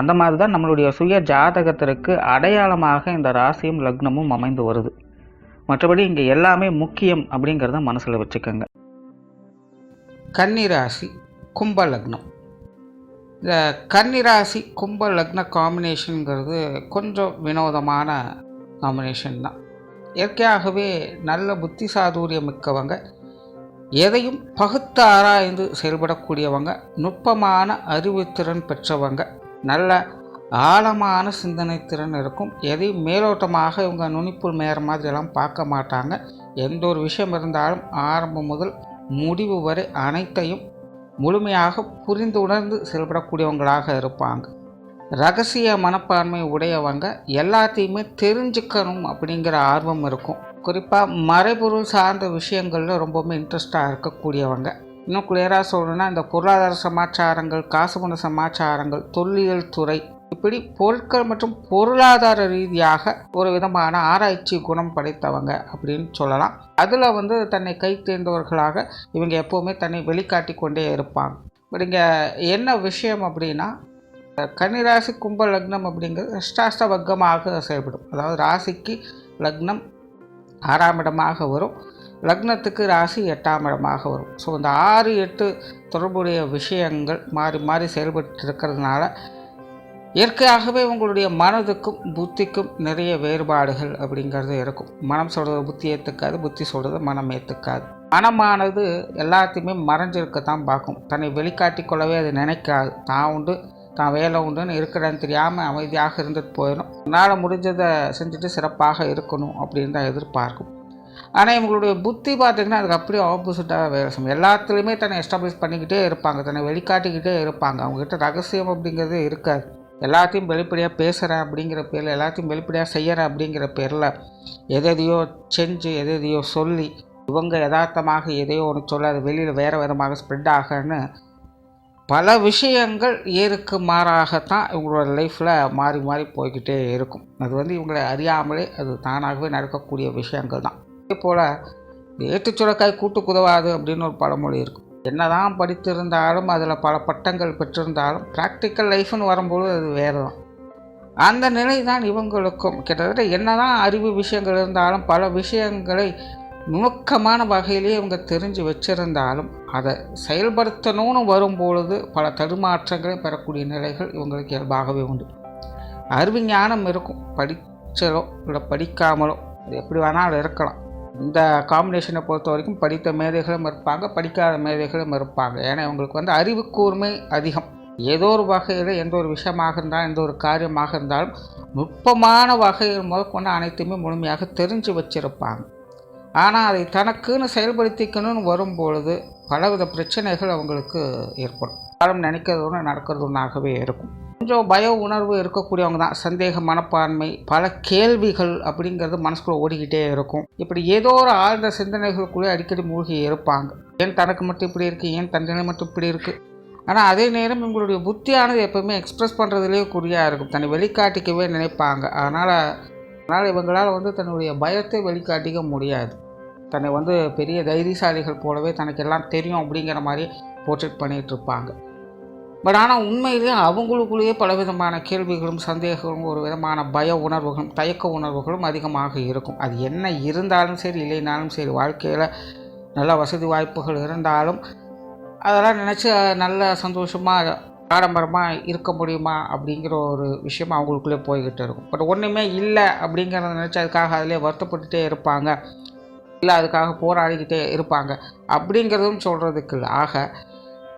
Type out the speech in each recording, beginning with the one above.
அந்த மாதிரி தான் நம்மளுடைய சுய ஜாதகத்திற்கு அடையாளமாக இந்த ராசியும் லக்னமும் அமைந்து வருது. மற்றபடி இங்கே எல்லாமே முக்கியம் அப்படிங்கிறத மனசில் வச்சுக்கோங்க. கன்னிராசி கும்ப லக்னம். இந்த கன்னிராசி கும்ப லக்ன காம்பினேஷனுங்கிறது கொஞ்சம் வினோதமான காம்பினேஷன் தான். இயற்கையாகவே நல்ல புத்தி சாதுரியம் மிக்கவங்க எதையும் பகுத்து ஆராய்ந்து செயல்படக்கூடியவங்க நுட்பமான அறிவுத்திறன் பெற்றவங்க நல்ல ஆழமான சிந்தனை திறன் இருக்கும். எதையும் மேலோட்டமாக இவங்க நுனிப்புள் மேற மாதிரியெல்லாம் பார்க்க மாட்டாங்க. எந்த ஒரு விஷயம் இருந்தாலும் ஆரம்பம் முதல் முடிவு வரை அனைத்தையும் முழுமையாக புரிந்து உணர்ந்து செயல்படக்கூடியவங்களாக இருப்பாங்க. ரகசிய மனப்பான்மை உடையவங்க எல்லாத்தையுமே தெரிஞ்சுக்கணும் அப்படிங்கிற ஆர்வம் இருக்கும். குறிப்பாக மறைபொருள் சார்ந்த விஷயங்களில் ரொம்பவுமே இன்ட்ரெஸ்டாக இருக்கக்கூடியவங்க. இன்னும் கிளியராக சொல்லணும்னா இந்த பொருளாதார சமாச்சாரங்கள் காசு பண சமாச்சாரங்கள் தொல்லியல் துறை இப்படி பொருட்கள் மற்றும் பொருளாதார ரீதியாக ஒரு விதமான ஆராய்ச்சி குணம் படைத்தவங்க அப்படின்னு சொல்லலாம். அதில் வந்து தன்னை கை தேர்ந்தவர்களாக இவங்க எப்போவுமே தன்னை வெளிக்காட்டி கொண்டே இருப்பாங்க. பட் இங்கே என்ன விஷயம் அப்படின்னா கன்னிராசி கும்ப லக்னம் அப்படிங்கிறது அஷ்டாஷ்ட வர்க்கமாக செயல்படும். அதாவது ராசிக்கு லக்னம் ஆறாம் இடமாக வரும். லக்னத்துக்கு ராசி எட்டாம் இடமாக வரும். ஸோ இந்த ஆறு எட்டு தொடர்புடைய விஷயங்கள் மாறி மாறி செயல்பட்டு இருக்கிறதுனால இயற்கையாகவே உங்களுடைய மனதுக்கும் புத்திக்கும் நிறைய வேறுபாடுகள் அப்படிங்கிறது இருக்கும். மனம் சொல்கிறது புத்தி ஏற்றுக்காது புத்தி சொல்கிறது மனம் ஏற்றுக்காது மனமானது எல்லாத்தையுமே மறைஞ்சிருக்க தான் பார்க்கும். தன்னை வெளிக்காட்டி கொள்ளவே அது நினைக்காது. தான் உண்டு தான் வேலை உண்டுன்னு இருக்கிறேன்னு தெரியாமல் அமைதியாக இருந்துட்டு போயிடும். என்னால் முடிஞ்சதை செஞ்சுட்டு சிறப்பாக இருக்கணும் அப்படின்னு தான் எதிர்பார்க்கும். ஆனால் இவங்களுடைய புத்தி பார்த்திங்கன்னா அதுக்கு அப்படியே ஆப்போசிட்டாக வேறு எல்லாத்துலேயுமே தன்னை எஸ்டாப்ளிஷ் பண்ணிக்கிட்டே இருப்பாங்க. தன்னை வெளிக்காட்டிக்கிட்டே இருப்பாங்க. அவங்ககிட்ட ரகசியம் அப்படிங்கிறது இருக்காது. எல்லாத்தையும் வெளிப்படையாக பேசுகிறேன் அப்படிங்கிற பேரில் எல்லாத்தையும் வெளிப்படையாக செய்கிறேன் அப்படிங்கிற பேரில் எதையோ செஞ்சு எதையோ சொல்லி இவங்க யதார்த்தமாக எதையோ ஒன்று சொல்ல அது வெளியில் வேறு விதமாக ஸ்ப்ரெட் ஆகன்னு பல விஷயங்கள் ஏருக்கு மாறாகத்தான் இவங்களோட லைஃப்பில் மாறி மாறி போய்கிட்டே இருக்கும். அது வந்து இவங்களை அறியாமலே அது தானாகவே நடக்கக்கூடிய விஷயங்கள் தான் அதே போல். ஏற்றுச்சுரக்காய் கூட்டு குதவாது அப்படின்னு ஒரு பழமொழி இருக்கும் என்னதான் படித்திருந்தாலும் அதில் பல பட்டங்கள் பெற்றிருந்தாலும் ப்ராக்டிக்கல் லைஃப்னு வரும்போது அது வேறு தான் அந்த நிலை தான் இவங்களுக்கும். கிட்டத்தட்ட என்னதான் அறிவு விஷயங்கள் இருந்தாலும் பல விஷயங்களை நுணுக்கமான வகையிலேயே இவங்க தெரிஞ்சு வச்சிருந்தாலும் அதை செயல்படுத்தணும்னு வரும்பொழுது பல தடுமாற்றங்களை பெறக்கூடிய நிலைகள் இவங்களுக்கு இயல்பாகவே உண்டு. அறிவு ஞானம் இருக்கும். படிச்சலோ இல்லை படிக்காமலோ எப்படி வேணாலும் இருக்கலாம். இந்த காம்பினேஷனை பொறுத்த வரைக்கும் படித்த மேதைகளும் இருப்பாங்க படிக்காத மேதைகளும் இருப்பாங்க. ஏன்னா இவங்களுக்கு வந்து அறிவு கூர்மை அதிகம். ஏதோ ஒரு வகையில் எந்த ஒரு விஷயமாக இருந்தாலும் எந்த ஒரு காரியமாக இருந்தாலும் நுட்பமான வகையில் முதற்கொண்டு அனைத்துமே முழுமையாக தெரிஞ்சு வச்சுருப்பாங்க. ஆனால் அதை தனக்குன்னு செயல்படுத்திக்கணும்னு வரும்பொழுது பலவித பிரச்சனைகள் அவங்களுக்கு ஏற்படும். காலம் நினைக்கிறது ஒன்று நடக்கிறது ஒன்றாகவே இருக்கும். கொஞ்சம் பய உணர்வு இருக்கக்கூடியவங்க தான். சந்தேக மனப்பான்மை பல கேள்விகள் அப்படிங்கிறது மனசுக்குள்ளே ஓடிக்கிட்டே இருக்கும். இப்படி ஏதோ ஒரு ஆழ்ந்த சிந்தனைகளுக்குள்ளே அடிக்கடி மூழ்கி இருப்பாங்க. ஏன் தனக்கு மட்டும் இப்படி இருக்குது ஏன் தண்டனை மட்டும் இப்படி இருக்குது ஆனால் அதே நேரம் இவங்களுடைய புத்தியானது எப்போவுமே எக்ஸ்ப்ரெஸ் பண்ணுறதுலேயே குறியாக இருக்கும். தன்னை வெளிக்காட்டிக்கவே நினைப்பாங்க. அதனால் அதனால் இவங்களால் வந்து தன்னுடைய பயத்தை வெளிக்காட்டிக்க முடியாது. தன்னை வந்து பெரிய தைரியசாலிகள் போலவே தனக்கு எல்லாம் தெரியும் அப்படிங்கிற மாதிரி போர்ட்ரேட் பண்ணிகிட்டு இருப்பாங்க. பட் ஆனால் உண்மையிலேயே அவங்களுக்குள்ளேயே பலவிதமான கேள்விகளும் சந்தேகங்களும் ஒரு விதமான பய உணர்வுகளும் தயக்க உணர்வுகளும் அதிகமாக இருக்கும். அது என்ன இருந்தாலும் சரி இல்லைனாலும் சரி வாழ்க்கையில் நல்ல வசதி வாய்ப்புகள் இருந்தாலும் அதெல்லாம் நினச்சி நல்ல சந்தோஷமாக ஆடம்பரமாக இருக்க முடியுமா அப்படிங்கிற ஒரு விஷயம் அவங்களுக்குள்ளே போய்கிட்டு இருக்கும். பட் ஒன்றுமே இல்லை அப்படிங்கிறத நினச்சி அதுக்காக அதிலே வருத்தப்பட்டுட்டே இருப்பாங்க. இல்லை அதுக்காக போராடிக்கிட்டே இருப்பாங்க. அப்படிங்கிறதும் சொல்கிறதுக்கு இல்லை. ஆக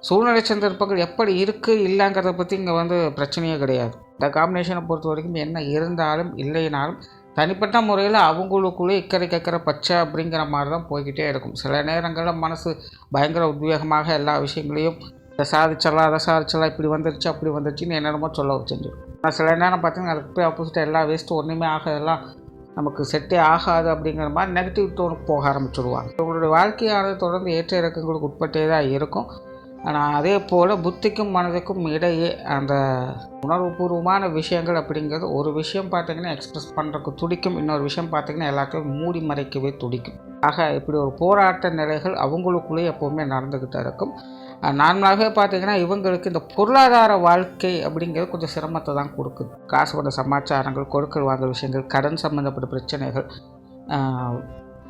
சூழ்நிலை சந்தர்ப்பங்கள் எப்படி இருக்குது இல்லைங்கிறத பற்றி இங்கே வந்து பிரச்சனையே கிடையாது. இந்த காம்பினேஷனை பொறுத்த வரைக்கும் என்ன இருந்தாலும் இல்லைனாலும் தனிப்பட்ட முறையில் அவங்களுக்குள்ளே இக்கரை கக்கரை பச்சை அப்படிங்கிற மாதிரி தான் போய்கிட்டே இருக்கும். சில நேரங்களில் மனசு பயங்கர உத்வேகமாக எல்லா விஷயங்களையும் இதை சாதிச்சிடலாம் அதை சாதிச்சிடலாம் இப்படி வந்துருச்சு அப்படி வந்துருச்சுன்னு என்னென்னமோ சொல்ல வச்சுருக்கும் ஆனால் சில நேரம் பார்த்தீங்கன்னா அதுக்கு போய் ஆப்போசிட்டாக எல்லா வேஸ்ட்டும் ஒன்றுமே ஆகாதெல்லாம் நமக்கு செட்டே ஆகாது அப்படிங்கிற மாதிரி நெகட்டிவ் டோனுக்கு போக ஆரம்பிச்சுடுவாங்க இவங்களுடைய வாழ்க்கையானது தொடர்ந்து ஏற்ற இறக்கங்களுக்கு உட்பட்டே தான் இருக்கும். ஆனால் அதே போல் புத்திக்கும் மனதுக்கும் இடையே அந்த உணர்வுபூர்வமான விஷயங்கள் அப்படிங்கிறது ஒரு விஷயம் பார்த்தீங்கன்னா எக்ஸ்பிரஸ் பண்ணுறதுக்கு துடிக்கும். இன்னொரு விஷயம் பார்த்தீங்கன்னா எல்லாத்தையும் மூடி மறைக்கவே துடிக்கும். ஆக இப்படி ஒரு போராட்ட நிலைகள் அவங்களுக்குள்ளேயே எப்போவுமே நடந்துக்கிட்டு இருக்கும். நார்மலாகவே பார்த்தீங்கன்னா இவங்களுக்கு இந்த பொருளாதார வாழ்க்கை அப்படிங்கிறது கொஞ்சம் சிரமத்தை தான் கொடுக்குது. காசு கொண்ட சமாச்சாரங்கள் கொடுக்கல் வாங்கல் விஷயங்கள் கடன் சம்மந்தப்பட்ட பிரச்சனைகள்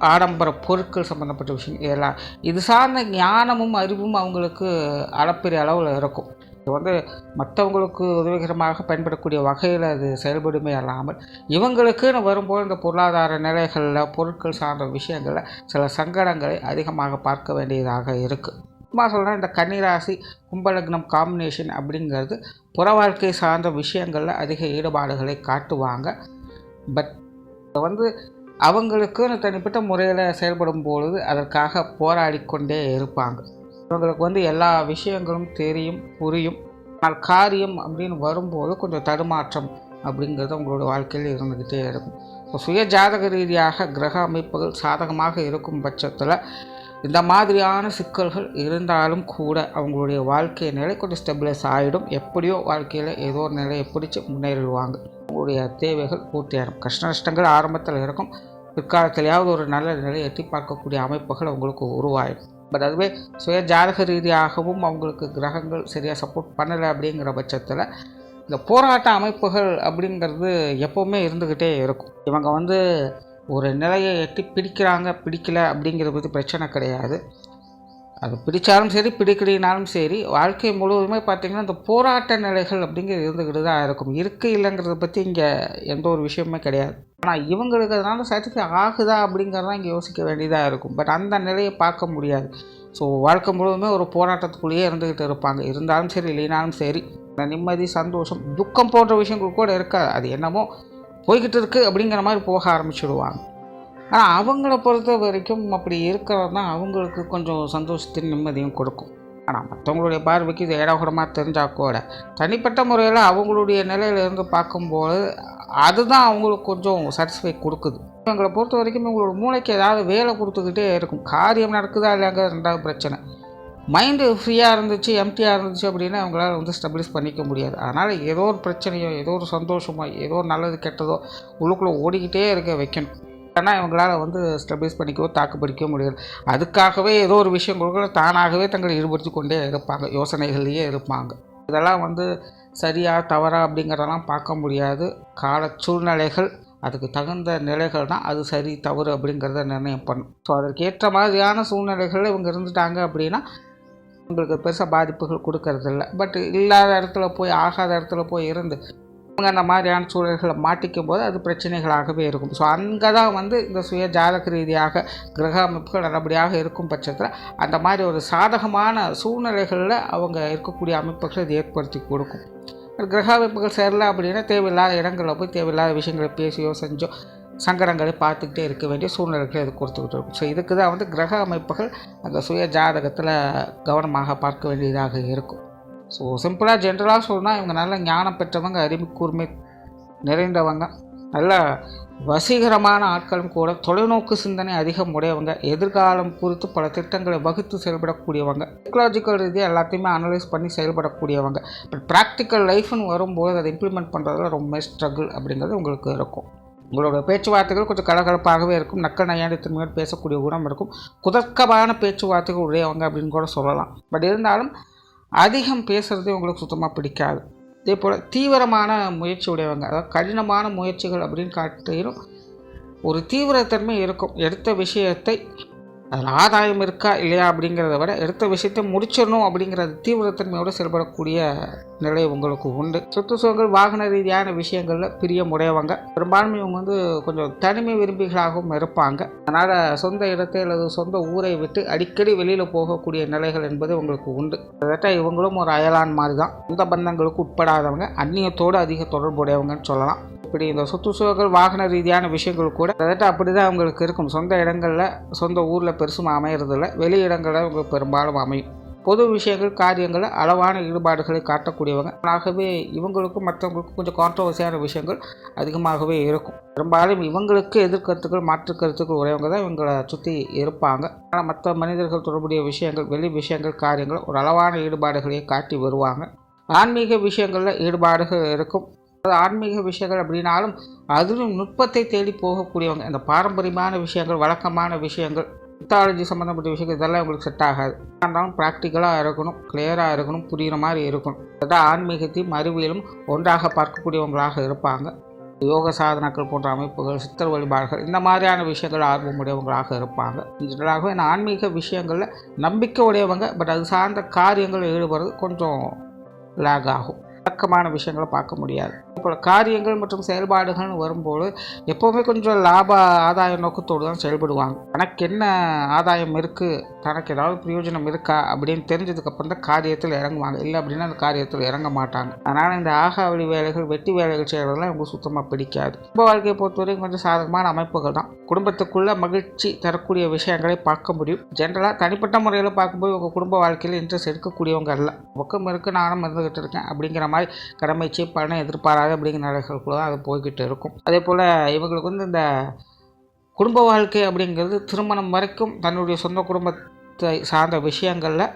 ஆடம்பர பொருட்கள் சம்மந்தப்பட்ட விஷயம் இதெல்லாம். இது சார்ந்த ஞானமும் அறிவும் அவங்களுக்கு அளப்பெரிய அளவில் இருக்கும். இது வந்து மற்றவங்களுக்கு உதவிகரமாக பயன்படக்கூடிய வகையில் அது செயல்படுமே அல்லாமல் இவங்களுக்குன்னு வரும்போது இந்த பொருளாதார நிலைகளில் பொருட்கள் சார்ந்த விஷயங்களில் சில சங்கடங்களை அதிகமாக பார்க்க வேண்டியதாக இருக்குது சும்மா சொல்கிறேன் இந்த கன்னிராசி கும்பலக்னம் காம்பினேஷன் அப்படிங்கிறது புற வாழ்க்கை சார்ந்த விஷயங்களில் அதிக ஈடுபாடுகளை காட்டுவாங்க. பட் வந்து அவங்களுக்குன்னு தனிப்பட்ட முறையில் செயல்படும் பொழுது அதற்காக போராடி கொண்டே இருப்பாங்க. இவங்களுக்கு வந்து எல்லா விஷயங்களும் தெரியும் புரியும். ஆனால் காரியம் அப்படின்னு வரும்போது கொஞ்சம் தடுமாற்றம் அப்படிங்கிறது உங்களோட வாழ்க்கையில் இருந்துக்கிட்டே இருக்கும். ஸோ சுய ஜாதக ரீதியாக கிரக அமைப்புகள் சாதகமாக இருக்கும் பட்சத்தில் இந்த மாதிரியான சிக்கல்கள் இருந்தாலும் கூட அவங்களுடைய வாழ்க்கை நிலை கொஞ்சம் ஸ்டெபிலைஸ் ஆகிடும் எப்படியோ வாழ்க்கையில் ஏதோ ஒரு நிலையை பிடிச்சி முன்னேறிடுவாங்க. உங்களுடைய தேவைகள் பூர்த்தியாகும் கஷ்ட நஷ்டங்கள் ஆரம்பத்தில் இருக்கும். பிற்காலத்திலேயாவது ஒரு நல்ல நிலையை எட்டி பார்க்கக்கூடிய அமைப்புகள் அவங்களுக்கு உருவாயிடும் பட் அதுவே சுய ஜாதக ரீதியாகவும் அவங்களுக்கு கிரகங்கள் சரியாக சப்போர்ட் பண்ணலை அப்படிங்கிற பட்சத்தில் இந்த போராட்ட அமைப்புகள் அப்படிங்கிறது எப்போவுமே இருந்துக்கிட்டே இருக்கும். இவங்க வந்து ஒரு நிலையை எட்டி பிடிக்கிறாங்க பிடிக்கல அப்படிங்கிறத பற்றி பிரச்சனை கிடையாது. அது பிடிச்சாலும் சரி பிடிக்கலினாலும் சரி வாழ்க்கை முழுவதுமே பார்த்திங்கன்னா இந்த போராட்ட நிலைகள் அப்படிங்கிறது இருந்துக்கிட்டு தான் இருக்கும். இருக்குது இல்லைங்கிறத பற்றி இங்கே எந்த ஒரு விஷயமே கிடையாது. ஆனால் இவங்களுக்கு அதனால சாட்டிஸ்ஃபை ஆகுதா அப்படிங்கிறதான் இங்கே யோசிக்க வேண்டியதாக இருக்கும். பட் அந்த நிலையை பார்க்க முடியாது. ஸோ வாழ்க்கை முழுவதுமே ஒரு போராட்டத்துக்குள்ளேயே இருந்துக்கிட்டு இருப்பாங்க. இருந்தாலும் சரி இல்லைனாலும் சரி அந்த நிம்மதி சந்தோஷம் துக்கம் போன்ற விஷயங்கள் கூட இருக்காது. அது என்னமோ போய்கிட்டு இருக்குது அப்படிங்கிற மாதிரி போக ஆரம்பிச்சுடுவாங்க. ஆனால் அவங்கள பொறுத்த வரைக்கும் அப்படி இருக்கிறது தான் அவங்களுக்கு கொஞ்சம் சந்தோஷத்தையும் நிம்மதியும் கொடுக்கும். ஆனால் மற்றவங்களுடைய பார்வைக்கு இது ஏடாகுடமாக தெரிஞ்சால் கூட தனிப்பட்ட முறையில் அவங்களுடைய நிலையிலேருந்து பார்க்கும்போது அதுதான் அவங்களுக்கு கொஞ்சம் சாட்டிஸ்ஃபை கொடுக்குது. இவங்களை பொறுத்த வரைக்கும் இவங்களோட மூளைக்கு ஏதாவது வேலை கொடுத்துக்கிட்டே இருக்கும். காரியம் நடக்குதா இல்லைங்க ரெண்டாவது பிரச்சனை. மைண்டு ஃப்ரீயாக இருந்துச்சு எம்டியாக இருந்துச்சு அப்படின்னா அவங்களால வந்து ஸ்டபிளிஷ் பண்ணிக்க முடியாது. அதனால் ஏதோ ஒரு பிரச்சனையோ ஏதோ ஒரு சந்தோஷமோ ஏதோ ஒரு நல்லது கெட்டதோ உள்ளுக்குள்ளே ஓடிக்கிட்டே இருக்க வைக்கணும். ஆனால் இவங்களால் வந்து ஸ்டெபிலைஸ் பண்ணிக்கவோ தாக்குப்பிடிக்கவோ முடியாது அதுக்காகவே ஏதோ ஒரு விஷயம் கொடுக்கல தானாகவே தங்களை ஈடுபடுத்தி கொண்டே இருப்பாங்க யோசனைகள்லேயே இருப்பாங்க. இதெல்லாம் வந்து சரியா தவறா அப்படிங்கிறதெல்லாம் பார்க்க முடியாது. கால சூழ்நிலைகள் அதுக்கு தகுந்த நிலைகள் தான் அது சரி தவறு அப்படிங்கிறத நிர்ணயம் பண்ணும். ஸோ அதற்கேற்ற மாதிரியான சூழ்நிலைகள் இவங்க இருந்துட்டாங்க அப்படின்னா உங்களுக்கு பெருசாக பாதிப்புகள் கொடுக்கறதில்ல. பட் இல்லாத இடத்துல போய் ஆகாத இடத்துல போய் இருந்து அவங்க அந்த மாதிரியான சூழல்களை மாட்டிக்கும் போது அது பிரச்சனைகளாகவே இருக்கும். ஸோ அங்கே தான் வந்து இந்த சுய ஜாதக ரீதியாக கிரக அமைப்புகள் நல்லபடியாக இருக்கும் பட்சத்தில் அந்த மாதிரி ஒரு சாதகமான சூழ்நிலைகளில் அவங்க இருக்கக்கூடிய அமைப்புகளை இது ஏற்படுத்தி கொடுக்கும். கிரக அமைப்புகள் சேரல அப்படின்னா தேவையில்லாத இடங்களில் போய் தேவையில்லாத விஷயங்களை பேசியோ செஞ்சோ சங்கடங்களை பார்த்துக்கிட்டே இருக்க வேண்டிய சூழ்நிலைகளை இது கொடுத்துக்கிட்டு இருக்கும். ஸோ இதுக்கு தான் வந்து கிரக அமைப்புகள் அந்த சுய ஜாதகத்தில் கவனமாக பார்க்க வேண்டியதாக இருக்கும். ஸோ சிம்பிளாக ஜென்ரலாக சொன்னால் இவங்க நல்ல ஞானம் பெற்றவங்க அறிவு கூர்மை நிறைந்தவங்க. நல்ல வசீகரமான ஆட்களும் கூட தொலைநோக்கு சிந்தனை அதிகம் உடையவங்க எதிர்காலம் குறித்து பல திட்டங்களை வகுத்து செயல்படக்கூடியவங்க. சைக்கலாஜிக்கல் ரீதியாக எல்லாத்தையுமே அனலைஸ் பண்ணி செயல்படக்கூடியவங்க. பட் ப்ராக்டிக்கல் லைஃப்னு வரும்போது அதை இம்ப்ளிமெண்ட் பண்ணுறதுல ரொம்ப ஸ்ட்ரகிள் அப்படிங்கிறது உங்களுக்கு இருக்கும். உங்களோட பேச்சுவார்த்தைகள் கொஞ்சம் கலகலப்பாகவே இருக்கும். நக்கல் நையாண்டித்தன்மையோடு பேசக்கூடிய குணம் இருக்கும். குதர்க்கமான பேச்சுவார்த்தைகள் உடையவங்க அப்படின்னு கூட சொல்லலாம். பட் இருந்தாலும் அதிகம் பேசுகிறதே உங்களுக்கு சுத்தமாக பிடிக்காது. இதே போல் தீவிரமான முயற்சி உடையவங்க அதாவது கடினமான முயற்சிகள் அப்படின்னு காட்டிலும் ஒரு தீவிரத்தன்மை இருக்கும். எடுத்த விஷயத்தை அதில் ஆதாயம் இருக்கா இல்லையா அப்படிங்கிறத விட எடுத்த விஷயத்தை முடிச்சிடணும் அப்படிங்கிற தீவிரத்தன்மையோடு செயல்படக்கூடிய நிலை உங்களுக்கு உண்டு. சுற்றுச்சூழல் வாகன ரீதியான விஷயங்களில் பிரியம் உடையவங்க பெரும்பான்மை இவங்க வந்து கொஞ்சம் தனிமை விரும்பிகளாகவும் இருப்பாங்க. அதனால் சொந்த இடத்தை அல்லது சொந்த ஊரை விட்டு அடிக்கடி வெளியில் போகக்கூடிய நிலைகள் என்பது உங்களுக்கு உண்டு. கிட்டத்தட்ட இவங்களும் ஒரு அயலான் மாதிரி தான் சொந்த பந்தங்களுக்கு உட்படாதவங்க அந்நியத்தோடு அதிக தொடர்புடையவங்கன்னு சொல்லலாம். இப்படி இந்த சுற்றுச்சூழல் வாகன ரீதியான விஷயங்கள் கூட கிட்டத்தட்ட அப்படி தான் அவங்களுக்கு இருக்கும். சொந்த இடங்களில் சொந்த ஊரில் பெருசும் அமையறதில்லை. வெளி இடங்களில் பெரும்பாலும் அமையும். பொது விஷயங்கள் காரியங்களில் அளவான ஈடுபாடுகளை காட்டக்கூடியவங்க. ஆகவே இவங்களுக்கும் மற்றவங்களுக்கும் கொஞ்சம் கான்ட்ரவர்சியான விஷயங்கள் அதிகமாகவே இருக்கும். பெரும்பாலும் இவங்களுக்கு எதிர்கருத்துக்கள் மாற்று கருத்துக்கள் உடையவங்க தான் இவங்களை சுற்றி இருப்பாங்க. ஆனால் மற்ற மனிதர்கள் தொடர்புடைய விஷயங்கள் வெளி விஷயங்கள் காரியங்கள் ஒரு அளவான ஈடுபாடுகளை காட்டி வருவாங்க. ஆன்மீக விஷயங்களில் ஈடுபாடுகள் இருக்கும். அது ஆன்மீக விஷயங்கள் அப்படின்னாலும் அதிலும் நுட்பத்தை தேடி போகக்கூடியவங்க. இந்த பாரம்பரியமான விஷயங்கள் வழக்கமான விஷயங்கள் மித்தாலஜி சம்மந்தப்பட்ட விஷயங்கள் இதெல்லாம் உங்களுக்கு செட் ஆகாது. இருந்தாலும் ப்ராக்டிக்கலாக இருக்கணும் கிளியராக இருக்கணும் புரிகிற மாதிரி இருக்கணும். அதான் ஆன்மீகத்தையும் அறிவியலும் ஒன்றாக பார்க்கக்கூடியவங்களாக இருப்பாங்க. யோக சாதனாக்கள் போன்ற அமைப்புகள் சித்தர் வழிபாடுகள் இந்த மாதிரியான விஷயங்கள் ஆர்வம் உடையவங்களாக இருப்பாங்க. ஜெனரலாகவே நான் ஆன்மீக விஷயங்களில் நம்பிக்கை உடையவங்க பட் அது சார்ந்த காரியங்கள் ஈடுபடுறது கொஞ்சம் லேக் ஆகும். வழக்கமான விஷயங்களை பார்க்க முடியாது. இப்போ காரியங்கள் மற்றும் செயல்பாடுகள்னு வரும்போது எப்போவுமே கொஞ்சம் லாப ஆதாய நோக்கத்தோடு தான் செயல்படுவாங்க. தனக்கு என்ன ஆதாயம் இருக்குது தனக்கு ஏதாவது பிரயோஜனம் இருக்கா அப்படின்னு தெரிஞ்சதுக்கப்புறம் தான் காரியத்தில் இறங்குவாங்க. இல்லை அப்படின்னா அந்த காரியத்தில் இறங்க மாட்டாங்க. அதனால் இந்த ஆகாவளி வேலைகள் வெட்டி வேலைகள் செய்கிறதெல்லாம் ரொம்ப சுத்தமாக பிடிக்காது. குடும்ப வாழ்க்கையை பொறுத்தவரைக்கும் கொஞ்சம் சாதகமான அமைப்புகள் தான். குடும்பத்துக்குள்ளே மகிழ்ச்சி தரக்கூடிய விஷயங்களை பார்க்க முடியும். ஜென்ரலாக தனிப்பட்ட முறையில் பார்க்கும்போது உங்கள் குடும்ப வாழ்க்கையில் இன்ட்ரெஸ்ட் எடுக்கக்கூடியவங்க அல்ல. பக்கம் இருக்குது நானும் இருந்துகிட்டு இருக்கேன் அப்படிங்கிற மாதிரி கடமைச்சு பணம் எதிர்பாராத அப்படிங்கிற நிலைகளுக்குள்ள அது போய்கிட்டு இருக்கும். அதே போல் இவங்களுக்கு வந்து இந்த குடும்ப வாழ்க்கை அப்படிங்கிறது திருமணம் வரைக்கும் தன்னுடைய சொந்த குடும்பத்தை சார்ந்த விஷயங்களில்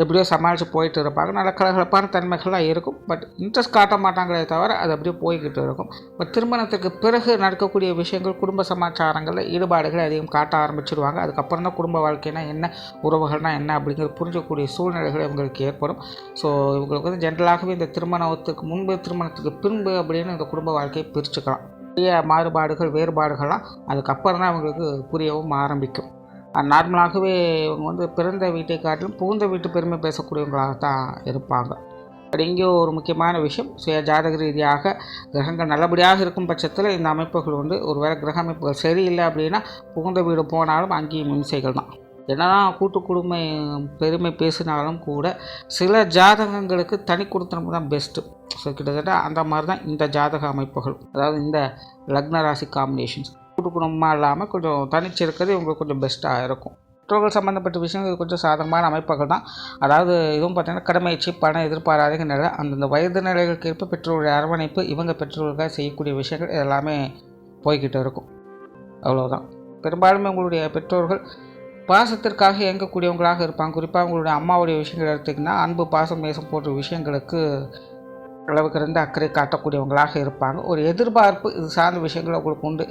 எப்படியோ சமாளித்து போயிட்டு இருப்பாங்க. நல்ல கலகலப்பான தன்மைகள்லாம் இருக்கும். பட் இன்ட்ரெஸ்ட் காட்ட மாட்டாங்களே தவிர அது அப்படியே போய்கிட்டு இருக்கும். பட் திருமணத்துக்கு பிறகு நடக்கக்கூடிய விஷயங்கள் குடும்ப சமாச்சாரங்களில் ஈடுபாடுகளை அதிகம் காட்ட ஆரம்பிச்சிடுவாங்க அதுக்கப்புறம் தான் குடும்ப வாழ்க்கைனா என்ன உறவுகள்னால் என்ன அப்படிங்கிறது புரிஞ்சக்கூடிய சூழ்நிலைகள் இவங்களுக்கு ஏற்படும். ஸோ இவங்களுக்கு வந்து ஜென்ரலாகவே இந்த திருமணத்துக்கு முன்பு திருமணத்துக்கு பின்பு அப்படின்னு இந்த குடும்ப வாழ்க்கையை பிரிச்சுக்கலாம். நிறைய மாறுபாடுகள் வேறுபாடுகள்லாம் அதுக்கப்புறம் தான் அவங்களுக்கு புரியவும் ஆரம்பிக்கும். நார்மலாகவே இவங்க வந்து பிறந்த வீட்டை காட்டிலும் புகுந்த வீட்டு பெருமை பேசக்கூடியவங்களாக தான் இருப்பாங்க. பட் இங்கே ஒரு முக்கியமான விஷயம் சுய ஜாதக ரீதியாக கிரகங்கள் நல்லபடியாக இருக்கும் பட்சத்தில் இந்த அமைப்புகள் வந்து ஒருவேளை கிரக அமைப்புகள் சரியில்லை அப்படின்னா புகுந்த வீடு போனாலும் அங்கேயும் இம்சைகள் தான். என்னதான் கூட்டு குடும்ப பெருமை பேசினாலும் கூட சில ஜாதகங்களுக்கு தனி கொடுத்தனம் தான் பெஸ்ட்டு ஸோ கிட்டத்தட்ட அந்த மாதிரி தான் இந்த ஜாதக அமைப்புகள். அதாவது இந்த லக்ன ராசி காம்பினேஷன்ஸ் கூட்டு குடும்பமாக இல்லாமல் கொஞ்சம் தனிச்சிருக்கிறது இவங்களுக்கு கொஞ்சம் பெஸ்ட்டாக இருக்கும். பெற்றோர்கள் சம்மந்தப்பட்ட விஷயங்கள் கொஞ்சம் சாதகமான அமைப்புகள் தான். அதாவது இதுவும் பார்த்தீங்கன்னா கடமைச்சு பணம் எதிர்பாராத நிலை. அந்தந்த வயது நிலைகளுக்கு ஏற்ப பெற்றோருடைய அரவணைப்பு இவங்க பெற்றோர்களுக்காக செய்யக்கூடிய விஷயங்கள் எல்லாமே போய்கிட்டு இருக்கும். அவ்வளோதான் பெரும்பாலுமே உங்களுடைய பெற்றோர்கள் பாசத்திற்காக இயங்கக்கூடியவங்களாக இருப்பாங்க. குறிப்பாக உங்களுடைய அம்மாவுடைய விஷயங்கள் எடுத்திங்கன்னா அன்பு பாசம் மேசம் போன்ற விஷயங்களுக்கு அளவுக்கு இருந்து அக்கறை காட்டக்கூடியவங்களாக இருப்பாங்க. ஒரு எதிர்பார்ப்பு இது சார்ந்த விஷயங்கள் உங்களுக்கு உண்டு.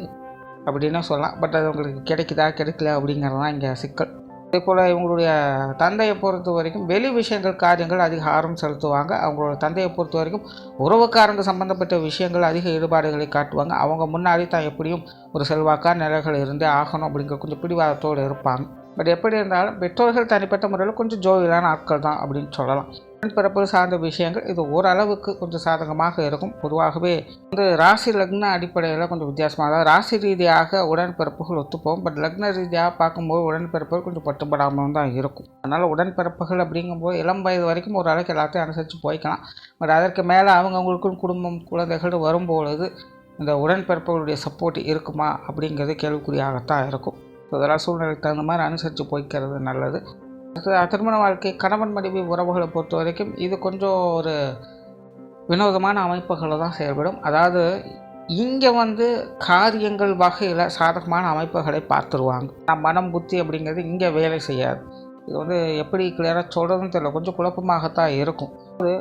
அப்படின்னு சொல்லலாம். பட் அது உங்களுக்கு கிடைக்குதா கிடைக்கல அப்படிங்கிறதான் இங்கே சிக்கல். அதே போல் இவங்களுடைய தந்தையை பொறுத்த வரைக்கும் வெளி விஷயங்கள் காரியங்கள் அதிக ஆர்வம் செலுத்துவாங்க. அவங்களோட தந்தையை பொறுத்த வரைக்கும் உறவுக்காரங்க சம்மந்தப்பட்ட விஷயங்கள் அதிக ஈடுபாடுகளை காட்டுவாங்க. அவங்க முன்னாடி தான் எப்படியும் ஒரு செல்வாக்கான நிலைகள் இருந்தே ஆகணும் அப்படிங்கிற கொஞ்சம் பிடிவாதத்தோடு இருப்பாங்க. பட் எப்படி இருந்தாலும் பெற்றோர்கள் தனிப்பட்ட முறையில் கொஞ்சம் ஜோவியலான ஆட்கள் தான் அப்படின்னு சொல்லலாம். பிறப்பு சார்ந்த விஷயங்கள் இது ஓரளவுக்கு கொஞ்சம் சாதகமாக இருக்கும். பொதுவாகவே வந்து ராசி லக்ன அடிப்படையில் கொஞ்சம் வித்தியாசமாக அதாவது ராசி ரீதியாக உடன்பிறப்புகள் ஒத்துப்போம். பட் லக்ன ரீதியாக பார்க்கும்போது உடன்பிறப்புகள் கொஞ்சம் பட்டுப்படாமல் தான் இருக்கும். அதனால் உடன்பிறப்புகள் அப்படிங்கும்போது இளம் வயது வரைக்கும் ஒரு அளவுக்கு எல்லாத்தையும் அனுசரித்து போய்க்கலாம். பட் அதற்கு மேலே அவங்கவுங்களுக்கும் குடும்பம் குழந்தைகள் வரும்பொழுது இந்த உடன்பிறப்புகளுடைய சப்போர்ட் இருக்குமா அப்படிங்கிறது கேள்விக்குறியாகத்தான் இருக்கும். ஸோ இதெல்லாம் சூழ்நிலைக்கு தகுந்த மாதிரி அனுசரித்து போய்க்கிறது நல்லது. திருமண வாழ்க்கை கணவன் மனைவி உறவுகளை பொறுத்த வரைக்கும் இது கொஞ்சம் ஒரு வினோதமான அமைப்புகளை தான் செயல்படும். அதாவது இங்கே வந்து காரியங்கள் வகையில் சாதகமான அமைப்புகளை பார்த்துருவாங்க. நான் மனம் புத்தி அப்படிங்கிறது இங்கே வேலை செய்யாது. இது வந்து எப்படி கிளியராக சொல்கிறதுன்னு தெரியல. கொஞ்சம் குழப்பமாகத்தான் இருக்கும். ஒரு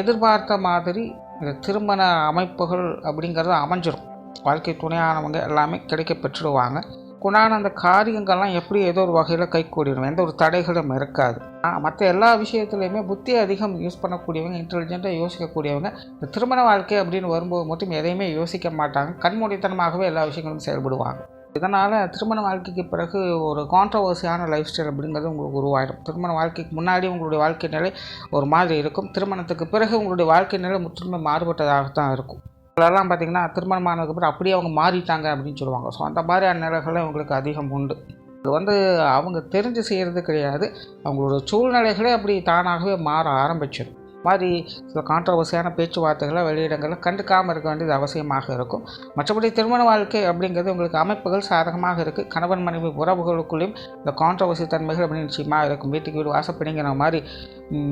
எதிர்பார்த்த மாதிரி இந்த திருமண அமைப்புகள் அப்படிங்கிறது அமைஞ்சிடும் வாழ்க்கை துணையானவங்க எல்லாமே கிடைக்க பெற்றுடுவாங்க குணான அந்த காரியங்கள்லாம் எப்படி ஏதோ ஒரு வகையில் கை கூடிடும். எந்த ஒரு தடைகளும் இருக்காது. மற்ற எல்லா விஷயத்துலையுமே புத்தி அதிகம் யூஸ் பண்ணக்கூடியவங்க இன்டெலிஜென்ட்டாக யோசிக்கக்கூடியவங்க இந்த திருமண வாழ்க்கை அப்படின்னு வரும்போது மட்டும் எதையுமே யோசிக்க மாட்டாங்க. கண்மூடித்தனமாகவே எல்லா விஷயங்களும் செயல்படுவாங்க. இதனால் திருமண வாழ்க்கைக்கு பிறகு ஒரு கான்ட்ரவர்சியான லைஃப் ஸ்டைல் அப்படிங்கிறது உங்களுக்கு உருவாயிடும் திருமண வாழ்க்கைக்கு முன்னாடி உங்களுடைய வாழ்க்கை நிலை ஒரு மாதிரி இருக்கும். திருமணத்துக்கு பிறகு உங்களுடைய வாழ்க்கை நிலை முற்றிலுமே மாறுபட்டதாகத்தான் இருக்கும். அதெல்லாம் பார்த்திங்கன்னா திருமணம் ஆனதுக்கப்புறம் அப்படியே அவங்க மாறிட்டாங்க அப்படின்னு சொல்லுவாங்க. ஸோ அந்த மாதிரியான நிலைகளும் இவங்களுக்கு அதிகம் உண்டு. இது வந்து அவங்க தெரிஞ்சு செய்கிறது கிடையாது. அவங்களோட சூழ்நிலைகளே அப்படி தானாகவே மாற ஆரம்பிச்சிடும். மாதிரி சில கான்ட்ரவர்சியான பேச்சுவார்த்தைகளை வெளியிடங்களில் கண்டுக்காமல் இருக்க வேண்டியது அவசியமாக இருக்கும். மற்றபடி திருமண வாழ்க்கை அப்படிங்கிறது உங்களுக்கு அமைப்புகள் சாதகமாக இருக்குது கணவன் மனைவி உறவுகளுக்குள்ளேயும் இந்த கான்ட்ரவர்சி தன்மைகள் அப்படின்னு நிச்சயமாக இருக்கும். வீட்டுக்கு வீடு வாசப்படிங்கிற மாதிரி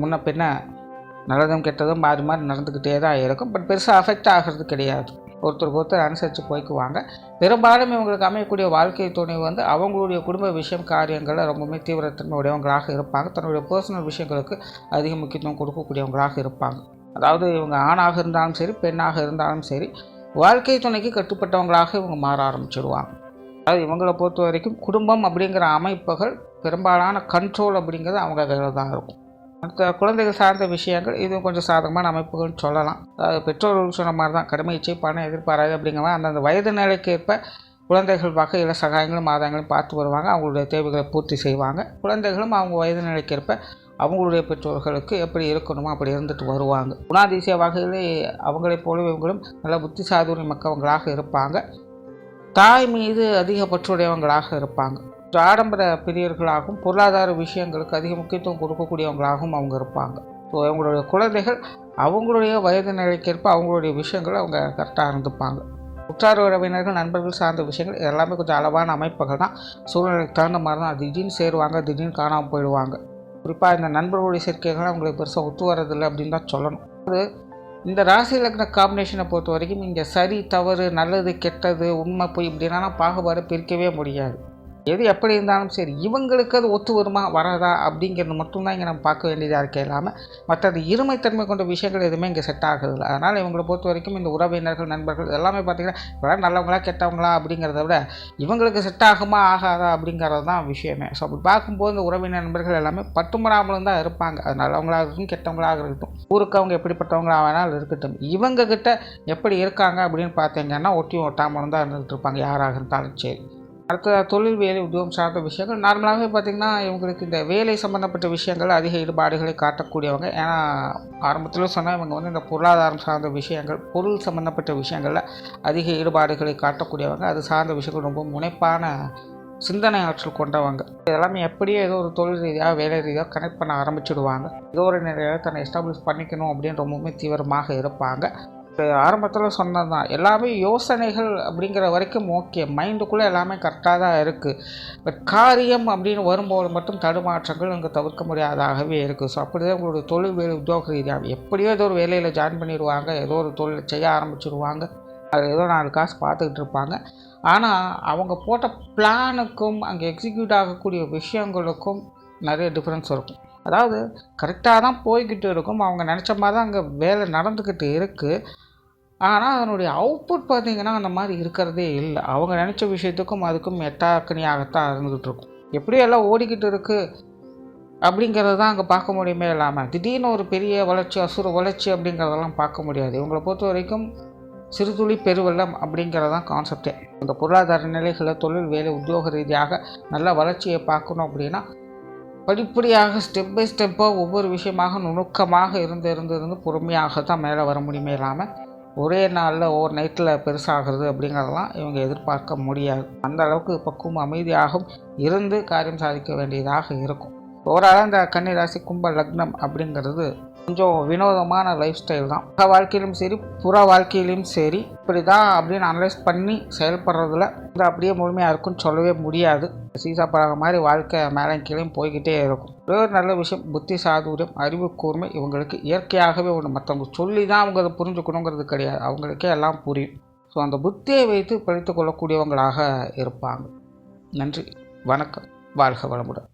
முன்ன பின்ன நல்லதும் கெட்டதும் மாறி மாறி நடந்துக்கிட்டே தான் இருக்கும். பட் பெருசாக அஃபெக்ட் ஆகிறது கிடையாது. ஒருத்தருக்கு ஒருத்தர் அனுசரித்து போய்க்குவாங்க. பெரும்பாலும் இவங்களுக்கு அமையக்கூடிய வாழ்க்கை துணை வந்து அவங்களுடைய குடும்ப விஷயம் காரியங்களில் ரொம்பவுமே தீவிரத்தன்மையுடையவங்களாக இருப்பாங்க. தன்னுடைய பர்சனல் விஷயங்களுக்கு அதிக முக்கியத்துவம் கொடுக்கக்கூடியவங்களாக இருப்பாங்க. அதாவது இவங்க ஆணாக இருந்தாலும் சரி பெண்ணாக இருந்தாலும் சரி வாழ்க்கை துணைக்கு கட்டுப்பட்டவங்களாக இவங்க மாற ஆரம்பிச்சிடுவாங்க அதாவது இவங்களை பொறுத்த வரைக்கும் குடும்பம் அப்படிங்கிற அமைப்புகள் பெரும்பாலான கண்ட்ரோல் அப்படிங்கிறது அவங்க கையில் தான் இருக்கும். அடுத்த குழந்தைகள் சார்ந்த விஷயங்கள் இதுவும் கொஞ்சம் சாதகமான அமைப்புகள்னு சொல்லலாம். அதாவது பெற்றோர்கள் சொன்ன மாதிரி தான் கடமை இச்சை பணம் எதிர்பாராது அப்படிங்கிற மாதிரி அந்தந்த வயது நிலைக்கேற்ப குழந்தைகள் வகையில் சகாயங்களும் ஆதாயங்களும் பார்த்து வருவாங்க அவங்களுடைய தேவைகளை பூர்த்தி செய்வாங்க. குழந்தைகளும் அவங்க வயது நிலைக்கேற்ப அவங்களுடைய பெற்றோர்களுக்கு எப்படி இருக்கணுமோ அப்படி இருந்துட்டு வருவாங்க. குணாதிசய வகையிலே அவங்களைப் போலவே இவங்களும் நல்ல புத்தி சாதுரியம் மக்கவங்களாக இருப்பாங்க. தாய் மீது அதிக பற்றுடையவங்களாக இருப்பாங்க. ஆடம்பர பிரியர்களாகவும் பொருளாதார விஷயங்களுக்கு அதிக முக்கியத்துவம் கொடுக்கக்கூடியவங்களாகவும் அவங்க இருப்பாங்க. ஸோ அவங்களுடைய குழந்தைகள் அவங்களுடைய வயது நிலைக்கேற்ப அவங்களுடைய விஷயங்கள் அவங்க கரெக்டாக இருந்துப்பாங்க உற்றார் உறவினர்கள் நண்பர்கள் சார்ந்த விஷயங்கள் எல்லாமே கொஞ்சம் அளவான அமைப்புகள் தான். சூழ்நிலைக்கு தகுந்த மாதிரி தான் திடீர்னு சேருவாங்க திடீர்னு காணாமல் போயிடுவாங்க. குறிப்பாக இந்த நண்பர்களுடைய சேர்க்கைகள் அவங்களுக்கு பெருசாக ஒத்து வரதில்லை அப்படின்னு தான் சொல்லணும். அது இந்த ராசி லக்ன காம்பினேஷனை பொறுத்த வரைக்கும் இங்கே சரி தவறு நல்லது கெட்டது உண்மை போய் இப்படின்னா பாகுபாடு பிரிக்கவே முடியாது. எது எப்படி இருந்தாலும் சரி இவங்களுக்கு அது ஒத்து வருமா வராதா அப்படிங்கிறது மட்டும்தான் இங்கே நம்ம பார்க்க வேண்டியதாக இருக்க இல்லாமல் மற்றது இருமைத்தன்மை கொண்ட விஷயங்கள் எதுவுமே இங்கே செட் ஆகுதில்ல அதனால் இவங்களை பொறுத்த வரைக்கும் இந்த உறவினர்கள் நண்பர்கள் எல்லாமே பார்த்திங்கன்னா இப்போலாம் நல்லவங்களா கெட்டவங்களா அப்படிங்கிறத விட இவங்களுக்கு செட் ஆகுமா ஆகாதா அப்படிங்கிறது தான் விஷயமே. ஸோ அப்படி பார்க்கும்போது இந்த உறவினர் நண்பர்கள் எல்லாமே பட்டுமராமலும் தான் இருப்பாங்க. அது நல்லவங்களாக இருக்கட்டும் கெட்டவங்களாக இருக்கட்டும் ஊருக்கு அவங்க எப்படிப்பட்டவங்களாக வேணாலும் இருக்கட்டும். இவங்க கிட்ட எப்படி இருக்காங்க அப்படின்னு பார்த்தீங்கன்னா ஒட்டியும் ஒட்டாமலும் தான் இருந்துகிட்டு இருப்பாங்க யாராக இருந்தாலும் சரி. அடுத்த தொழில் வேலை உத்தியோகம் சார்ந்த விஷயங்கள். நார்மலாகவே பார்த்திங்கன்னா இவங்களுக்கு இந்த வேலை சம்மந்தப்பட்ட விஷயங்கள் அதிக ஈடுபாடுகளை காட்டக்கூடியவங்க. ஏன்னா ஆரம்பத்தில் சொன்னால் இவங்க வந்து இந்த பொருளாதாரம் சார்ந்த விஷயங்கள் பொருள் சம்மந்தப்பட்ட விஷயங்களில் அதிக ஈடுபாடுகளை காட்டக்கூடியவங்க. அது சார்ந்த விஷயங்கள் ரொம்ப முனைப்பான சிந்தனை ஆற்றல் கொண்டவங்க. இதெல்லாமே எப்படியோ ஏதோ ஒரு தொழில் ரீதியாக வேலை ரீதியாக கனெக்ட் பண்ண ஆரம்பிச்சிடுவாங்க. ஏதோ ஒரு நிலையில் தன்னை எஸ்டாப்ளிஷ் பண்ணிக்கணும் அப்படின்னு ரொம்பவுமே தீவிரமாக இருப்பாங்க. ஆரம்பத்தில் சொன்னது தான் எல்லாமே யோசனைகள் அப்படிங்கிற வரைக்கும் ஓகே மைண்டுக்குள்ளே எல்லாமே கரெக்டாக தான் இருக்குது பட் காரியம் அப்படின்னு வரும்போது மட்டும் தடுமாற்றங்கள் அங்கே தவிர்க்க முடியாதாகவே இருக்குது ஸோ அப்படி தான் உங்களுடைய தொழில் வேலை உத்தியோக ரீதியாக எப்படியோ ஏதோ ஒரு வேலையில் ஜாயின் பண்ணிடுவாங்க. ஏதோ ஒரு தொழில் செய்ய ஆரம்பிச்சிடுவாங்க அது ஏதோ நாலு காசு பார்த்துக்கிட்டு இருப்பாங்க. ஆனால் அவங்க போட்ட பிளானுக்கும் அங்கே எக்ஸிக்யூட் ஆகக்கூடிய விஷயங்களுக்கும் நிறைய டிஃப்ரென்ஸ் இருக்கும். அதாவது கரெக்டாக தான் போய்கிட்டு இருக்கும். அவங்க நினச்ச மாதிரி தான் அங்கே வேலை நடந்துக்கிட்டு இருக்குது ஆனால் அதனுடைய அவுட்புட் பார்த்திங்கன்னா அந்த மாதிரி இருக்கிறதே இல்லை. அவங்க நினச்ச விஷயத்துக்கும் அதுக்கும் எட்டாக்கணியாகத்தான் இருந்துக்கிட்டு இருக்கும். எப்படியெல்லாம் ஓடிக்கிட்டு இருக்குது அப்படிங்கிறது தான் அங்கே பார்க்க முடியுமே இல்லாமல் திடீர்னு ஒரு பெரிய வளர்ச்சி அசுர வளர்ச்சி அப்படிங்கிறதெல்லாம் பார்க்க முடியாது. இவங்களை பொறுத்த வரைக்கும் சிறுதுளி பெருவெள்ளம் அப்படிங்கிறது தான் கான்செப்டே இந்த பொருளாதார நிலைகளை தொழில் வேலை உத்தியோக ரீதியாக நல்ல வளர்ச்சியை பார்க்கணும் அப்படின்னா படிப்படியாக ஸ்டெப் பை ஸ்டெப்பாக ஒவ்வொரு விஷயமாக நுணுக்கமாக இருந்து இருந்து இருந்து பொறுமையாக தான் மேலே வர முடியுமே இல்லாமல் ஒரே நாளில் ஓவர் நைட்டில் பெருசாகிறது அப்படிங்கிறதெல்லாம் இவங்க எதிர்பார்க்க முடியாது. அந்த அளவுக்கு பக்குவம் அமைதியாகவும் இருந்து காரியம் சாதிக்க வேண்டியதாக இருக்கும். ஓவராலாக இந்த கன்னிராசி கும்ப லக்னம் அப்படிங்கிறது கொஞ்சம் வினோதமான லைஃப் ஸ்டைல் தான். புற வாழ்க்கையிலும் சரி புற வாழ்க்கையிலும் சரி இப்படி தான் அப்படின்னு அனலைஸ் பண்ணி செயல்படுறதுல இது அப்படியே முழுமையாக இருக்குன்னு சொல்லவே முடியாது. சீசா பழக மாதிரி வாழ்க்கை மேலே கீழேயும் போய்கிட்டே இருக்கும். ஒரே ஒரு நல்ல விஷயம் புத்தி சாதுரியம் அறிவு கூர்மை இவங்களுக்கு இயற்கையாகவே ஒன்று மற்றவங்க சொல்லி தான் அவங்க அதை புரிஞ்சுக்கணுங்கிறது கிடையாது. அவங்களுக்கே எல்லாம் புரியும். ஸோ அந்த புத்தியை வைத்து படித்து கொள்ளக்கூடியவங்களாக இருப்பாங்க. நன்றி வணக்கம் வாழ்க வளமுடன்.